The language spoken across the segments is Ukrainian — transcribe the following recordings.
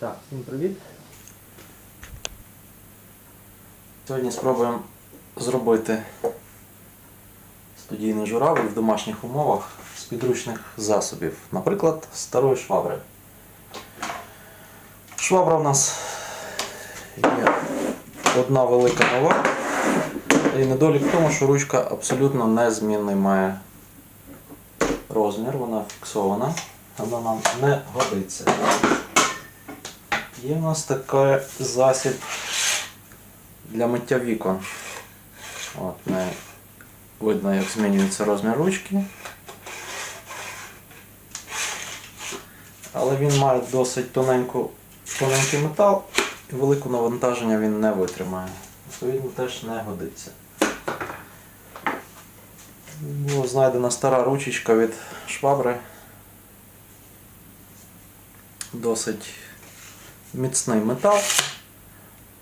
Так, всім привіт. Сьогодні спробуємо зробити студійний журавль в домашніх умовах з підручних засобів. Наприклад, старої швабри. Швабра в нас є одна велика нова. І недолік в тому, що ручка абсолютно незмінний має розмір, вона фіксована, вона нам не годиться. Є в нас такий засіб для миття вікон. От, не видно, як змінюється розмір ручки. Але він має досить тоненьку, тоненький метал і велике навантаження він не витримає. Відповідно, теж не годиться. Була знайдена стара ручечка від швабри. Досить міцний метал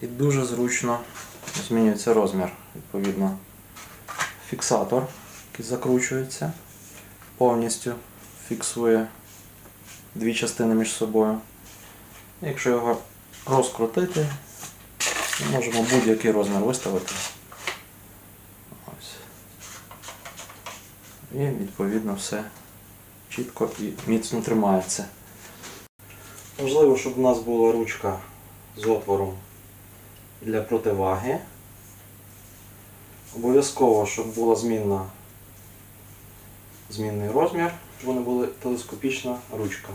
і дуже зручно змінюється розмір. Відповідно, фіксатор, який закручується, повністю фіксує дві частини між собою. Якщо його розкрутити, ми можемо будь-який розмір виставити. Ось. І відповідно все чітко і міцно тримається. Можливо, щоб у нас була ручка з отвором для противаги. Обов'язково, щоб була змінна, змінний розмір, щоб вони були телескопічна ручка.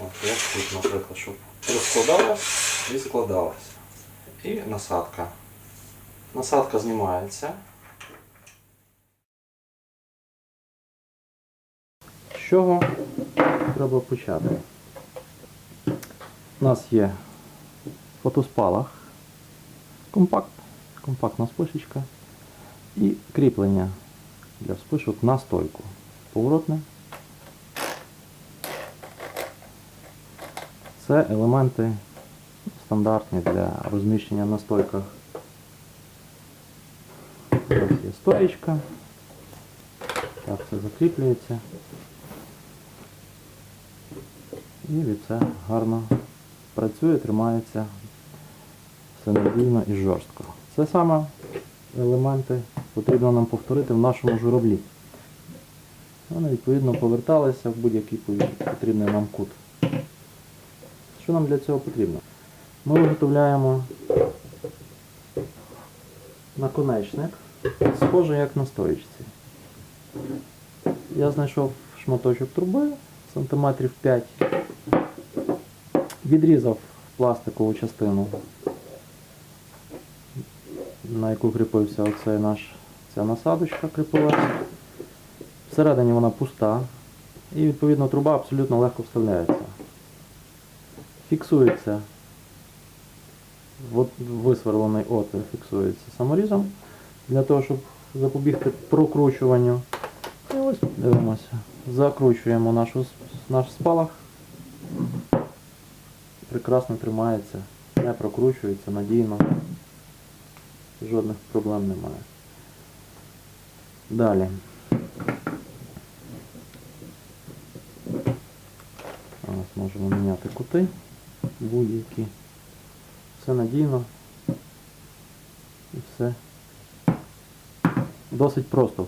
От, як тут, наприклад, щоб розкладалась і складалась. І насадка. Насадка знімається. З чого треба почати? У нас є фотоспалах, компакт, компактна спишечка і кріплення для спишок на стойку. Поворотне. Це елементи стандартні для розміщення на стойках. Ось є стоєчка. Так, це закріплюється. І від це гарно працює, тримається все надійно і жорстко. Це саме елементи потрібно нам повторити в нашому журавлі. Вони відповідно поверталися в будь-який потрібний нам кут. Що нам для цього потрібно? Ми виготовляємо наконечник, схожий як на стоїчці. Я знайшов шматочок труби сантиметрів 5, відрізав пластикову частину, на яку кріпився оцей наш, ця насадочка кріпилася. Всередині вона пуста і відповідно труба абсолютно легко вставляється. Фіксується висверлений отвір фіксується саморізом для того, щоб запобігти прокручуванню. І ось дивимося. Закручуємо нашу, наш спалах. Прекрасно тримається, не прокручується надійно. Жодних проблем немає. Далі. Зараз можемо міняти кути будь-які. Все надійно. І все досить просто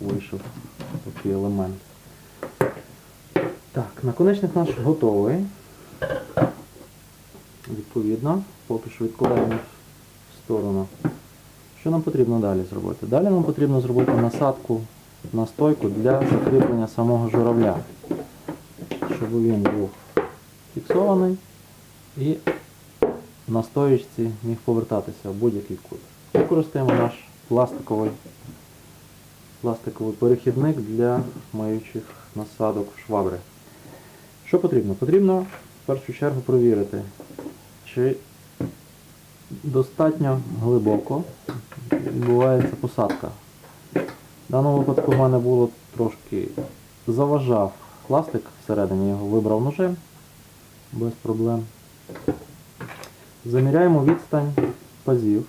вийшов такий елемент. Так, наконечник наш готовий. Відповідно, поки що відкладаємо в сторону. Що нам потрібно далі зробити? Далі нам потрібно зробити насадку на стойку для закріплення самого журавля, щоб він був фіксований і на стоїчці міг повертатися в будь-який кут. Використаємо наш пластиковий пластиковий перехідник для маючих насадок швабри. Що потрібно? Потрібно в першу чергу провірити, чи достатньо глибоко відбувається посадка. В даному випадку в мене було трошки заважав пластик всередині, його вибрав ножем без проблем. Заміряємо відстань пазів.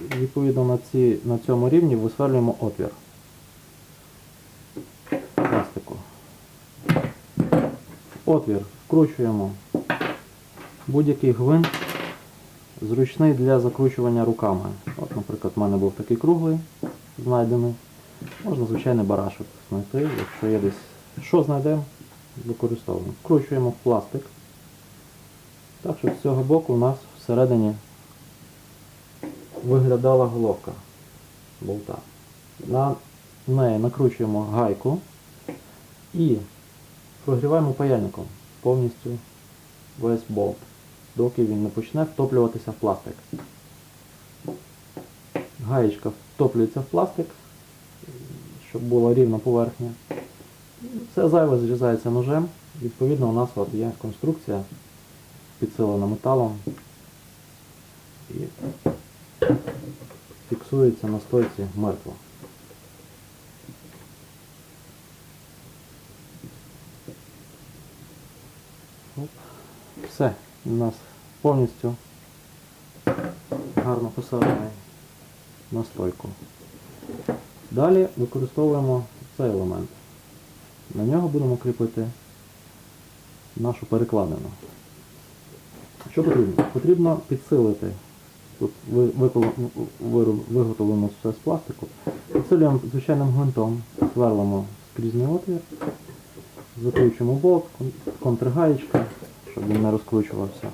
Відповідно на, ці, на цьому рівні висверлюємо отвір пластику. отвір вкручуємо будь-який гвинт зручний для закручування руками. От, наприклад, в мене був такий круглий знайдений. Можна звичайний барашок знайти, якщо є десь. Що знайдемо, використовуємо. Вкручуємо в пластик. Так, щоб з цього боку у нас всередині виглядала головка болта. На неї накручуємо гайку і прогріваємо паяльником повністю весь болт, доки він не почне втоплюватися в пластик. Гаєчка втоплюється в пластик, щоб була рівна поверхня. Все зайве зрізається ножем. Відповідно, у нас от є конструкція підсилена металом і фіксується на стойці мертво. Все, у нас повністю гарно посаджений на стойку. Далі використовуємо цей елемент. На нього будемо кріпити нашу перекладину. Що потрібно? Потрібно підсилити. Тут ви- виготовлено все з пластику. Підсилюємо звичайним гвинтом, сверлимо скрізний отвір, закручуємо болт, кон- контргаєчка, щоб він не розкручувався.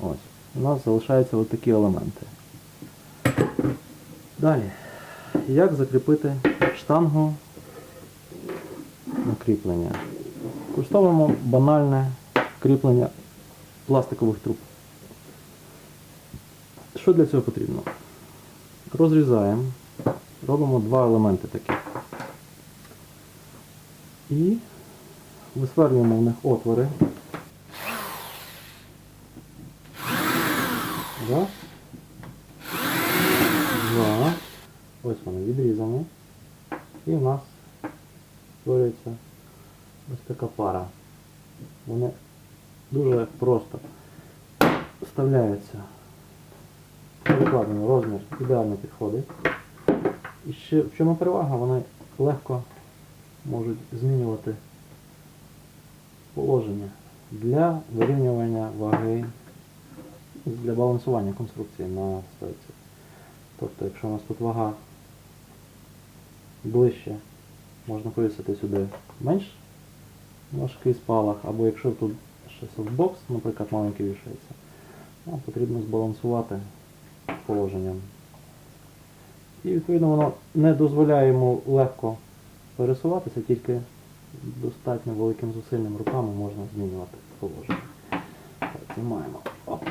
Ось. У нас залишаються ось такі елементи. Далі. Як закріпити штангу на кріплення? Використовуємо банальне кріплення пластикових труб. Що для цього потрібно? Розрізаємо, робимо два елементи такі. І висверлюємо в них отвори. Раз. Два. Ось вони відрізані. І в нас створюється ось така пара. Вони дуже просто вставляються. Перекладений розмір ідеально підходить. І ще в чому перевага, вони легко можуть змінювати положення для вирівнювання ваги, для балансування конструкції на стойці. Тобто, якщо у нас тут вага ближче, можна повісити сюди менш важкий спалах, або якщо тут ще софтбокс, наприклад, маленький вішається, нам потрібно збалансувати положенням. І відповідно воно не дозволяє йому легко пересуватися, тільки достатньо великим зусиллям руками можна змінювати положення. Так, знімаємо. Опа.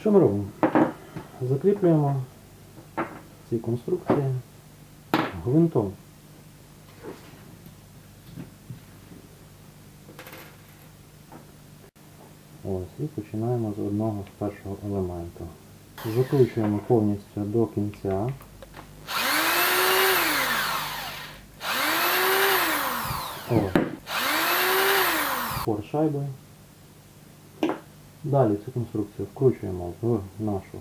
Що ми робимо? Закріплюємо ці конструкції гвинтом. Ось, і починаємо з одного з першого елементу. Закручуємо повністю до кінця. Ось. Пор шайби. Далі цю конструкцію вкручуємо в нашу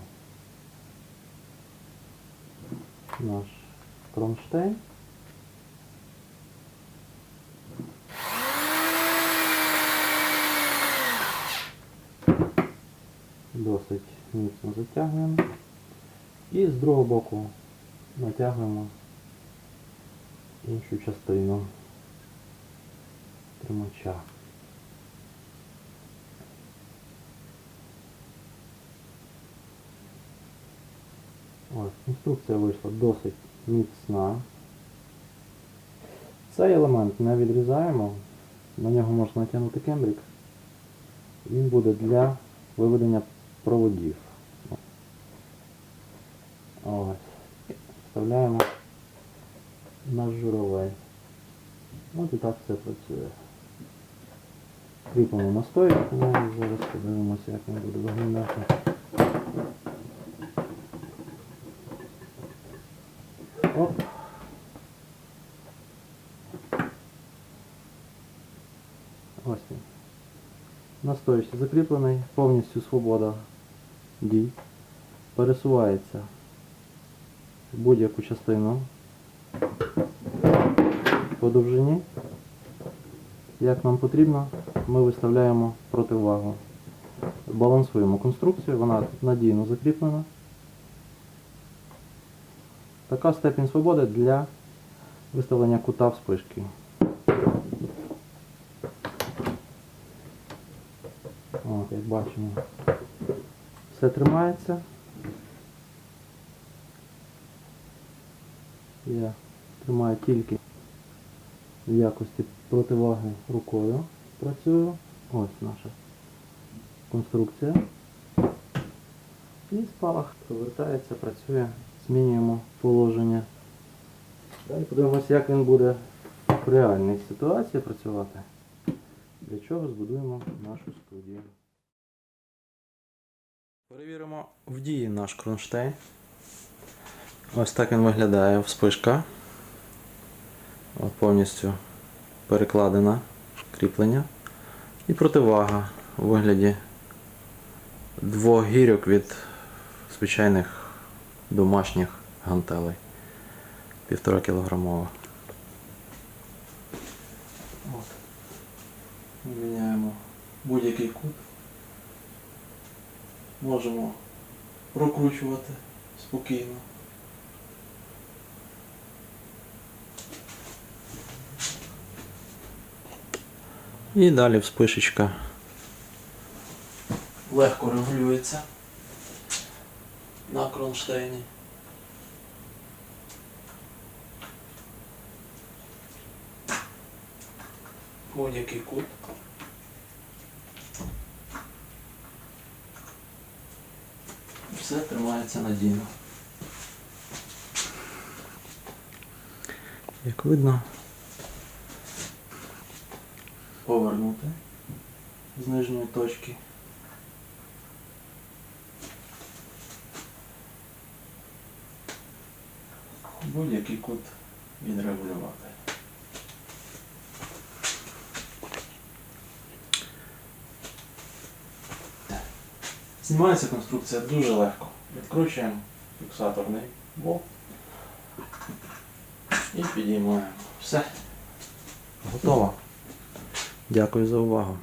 наш кронштейн. Досить міцно затягуємо. І з другого боку натягуємо іншу частину тримача. Ось, конструкція вийшла досить міцна. Цей елемент не відрізаємо, на нього можна натягнути кембрик. Він буде для виведення проводів. Ось. Вставляємо наш журавель. От і так все працює. Кріпимо на стойку, зараз подивимося, як він буде виглядати. Оп. Ось він. На закріплений, повністю свобода дій. Пересувається будь-яку частину. по довжині. Як нам потрібно, ми виставляємо противагу. Балансуємо конструкцію, вона надійно закріплена. Така степінь свободи для виставлення кута вспишки. От, як бачимо, все тримається. Я тримаю тільки в якості противаги рукою працюю. Ось наша конструкція. І спалах повертається, працює, змінюємо положення. Далі подивимося, як він буде в реальній ситуації працювати. Для чого збудуємо нашу студію. Перевіримо в дії наш кронштейн. Ось так він виглядає вспишка. От повністю перекладена кріплення. І противага у вигляді двох гірьок від звичайних домашніх гантелей. Півтора кілограмова. От. Міняємо будь-який кут. Можемо прокручувати спокійно. І далі вспишечка легко регулюється на кронштейні. Будь-який кут. Все тримається надійно. Як видно, повернути з нижньої точки. Будь-який кут відрегулювати. Знімається конструкція дуже легко. Відкручуємо фіксаторний болт і підіймаємо. Все. Готово. Дякую за увагу.